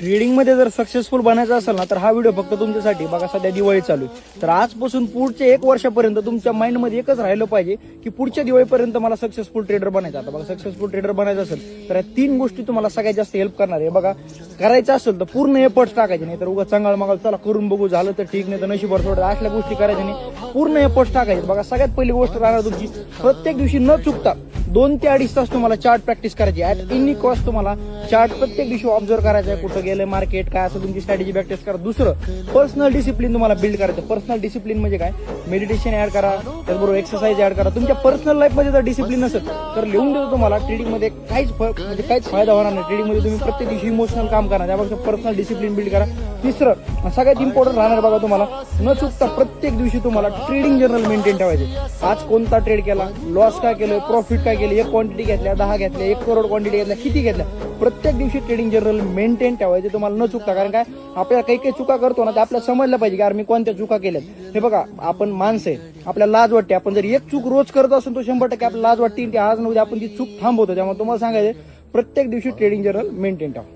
ट्रेडिंगमध्ये जर सक्सेसफुल बनायचं असेल ना तर हा व्हिडिओ फक्त तुमच्यासाठी. बघा सध्या दिवाळी चालू आहे. तर आजपासून पुढच्या एक वर्षापर्यंत तुमच्या माइंडमध्ये एकच राहिलं पाहिजे की पुढच्या दिवाळीपर्यंत मला सक्सेसफुल ट्रेडर बनायचं. आता बघा सक्सेसफुल ट्रेडर बनायचं असेल तर या तीन गोष्टी तुम्हाला सगळ्यात जास्त हेल्प करणार आहे. बघा करायचं असेल तर पूर्ण एफर्ट्स टाकायचे नाही तर उगा चांगला मागाल चला करून बघू झालं तर ठीक नाही तर नशीबर सोडत असल्या गोष्टी करायच्या नाही. पूर्ण एफर्ट्स टाकायचे. बघा सगळ्यात पहिली गोष्ट राहणार तुमची प्रत्येक दिवशी न चुकता दोन ते अडीच तास तुम्हाला चार्ट प्रॅक्टिस करायची. ऍट एनी कॉस्ट तुम्हाला चार्ट प्रत्येक दिवशी ऑब्झर्व करायचं आहे कुठं गेलं मार्केट काय असं तुमची स्ट्रॅटेजी प्रॅक्टिस करा. दुसरं पर्सनल डिसिप्लिन तुम्हाला बिल्ड करायचं. पर्सनल डिसिप्लिन म्हणजे काय? मेडिटेशन ऍड करा त्याचबरोबर एक्सरसाइज ऍड करा. तुमच्या पर्सनल लाईफमध्ये जर डिसिप्लिन नसेल तर लिहून देतो तुम्हाला ट्रेडिंगमध्ये काहीच फरक म्हणजे काहीच फायदा होणार नाही. ट्रेडिंगमध्ये तुम्ही प्रत्येक दिवशी इमोशनल काम करा त्यापेक्षा पर्सनल डिसिप्लिन बिल्ड करा. तिसरं सगळ्यात इम्पॉर्टंट राहणार बघा तुम्हाला न चुकता प्रत्येक दिवशी तुम्हाला ट्रेडिंग जर्नल मेंटेन ठेवायचे. आज कोणता ट्रेड केला? लॉस काय केलं? प्रॉफिट काय केलं? एक क्वांटिटी घेतल्या दहा घेतल्या एक करोड क्वांटिटी घेतल्या किती घेतल्या? प्रत्येक दिवशी ट्रेडिंग जर्नल मेंटेन ठेवायचे तुम्हाला न चुकता. कारण काय? आपल्याला काही काही चुका करतो ना ते आपल्याला समजलं पाहिजे की यार मी कोणत्या चुका केल्यात? हे बघा आपण माणसं आहे आपल्याला लाज वाटते. आपण जर एक चूक रोज करत असून तो शंभर टक्के आपल्याला लाज वाटते. की आज नव्हती आपण ती चूक थांबवतो. त्यामुळे तुम्हाला सांगायचं प्रत्येक दिवशी ट्रेडिंग जर्नल मेंटेन ठेवा.